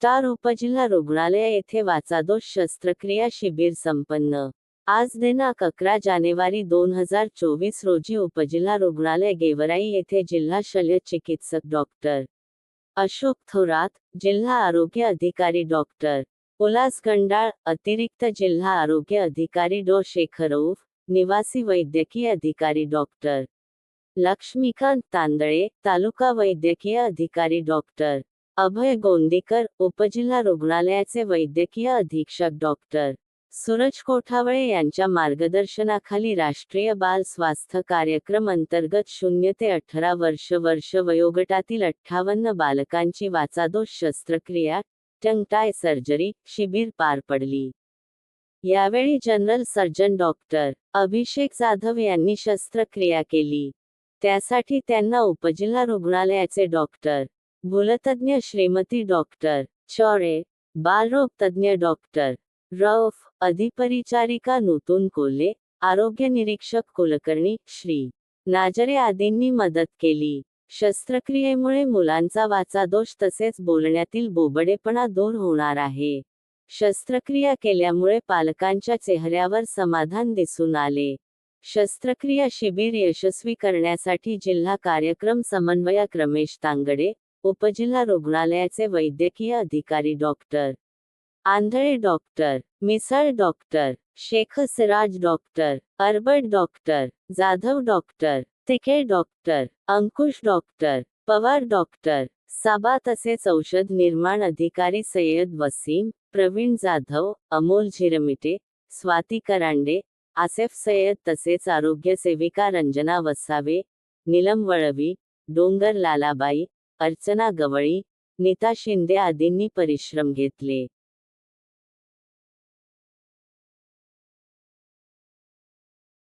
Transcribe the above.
Star उपजिल्हा रुग्णालय येथे वाचादोष शस्त्रक्रिया शिबिर संपन्न. आज दिनांक अकरा जानेवारी दोन हज़ार चोवीस रोजी उपजिल्हा रुग्णालय गेवराई येथे जिल्हा शल्य चिकित्सक डॉक्टर अशोक थोरात, जिल्हा आरोग्य अधिकारी डॉक्टर उल्हास गंडाळ, अतिरिक्त जिल्हा आरोग्य अधिकारी डॉ. शेखर उफ, निवासी वैद्यकीय अधिकारी डॉक्टर लक्ष्मीकांत तांदळे, तालुका वैद्यकीय अधिकारी डॉक्टर अभय गोंदीकर उपजिल्हा रुग्णालयाचे वैद्यकीय अधीक्षक डॉक्टर सूरज कोठावळे यांच्या मार्गदर्शनाखाली राष्ट्रीय बाल स्वास्थ्य कार्यक्रम अंतर्गत शून्य ते अठरा वर्ष वर्ष वयोगटातील अठ्ठावन्न बालकांची वाचादोष शस्त्रक्रिया टंगटाय सर्जरी शिबिर पार पडली. यावेळी general surgeon doctor Abhishek Jadhav यांनी शस्त्रक्रिया केली. त्यासाठी त्यांना उपजिल्हा रुग्णालयाचे डॉक्टर भूलतज्ञ श्रीमती डॉक्टर चौरे बालरोग तज्ञ डॉक्टर रौफ अधिपरिचारिका नूतन कोल्हे आरोग्य निरीक्षक कुलकर्णी श्री नाजरे आदींनी मदत केली. शस्त्रक्रियेमुळे मुलांचा वाचा दोष तसेच बोलण्यातील बोबडेपणा दूर होणार आहे. शस्त्रक्रिया केल्यामुळे पालकांच्या चेहऱ्यावर समाधान दिसून आले. शस्त्रक्रिया शिबिर यशस्वी करण्यासाठी जिल्हा कार्यक्रम समन्वयक रमेश तांगडे उपजिल्हा रुग्णालयाचे वैद्यकीय अधिकारी doctor Andhale doctor Misal doctor Sheikh Siraj doctor Arbat doctor Jadhav doctor Tikhe doctor Ankush doctor Pawar doctor Saba तसेच औषध निर्माण अधिकारी सय्यद वसीम प्रवीण जाधव अमोल झिरमिटे स्वाती करांडे आसेफ सय्यद तसेच आरोग्य सेविका रंजना वसावे नीलम वळवी डोंगर लालाबाई अर्चना गवळी नीता शिंदे आदींनी परिश्रम घेतले.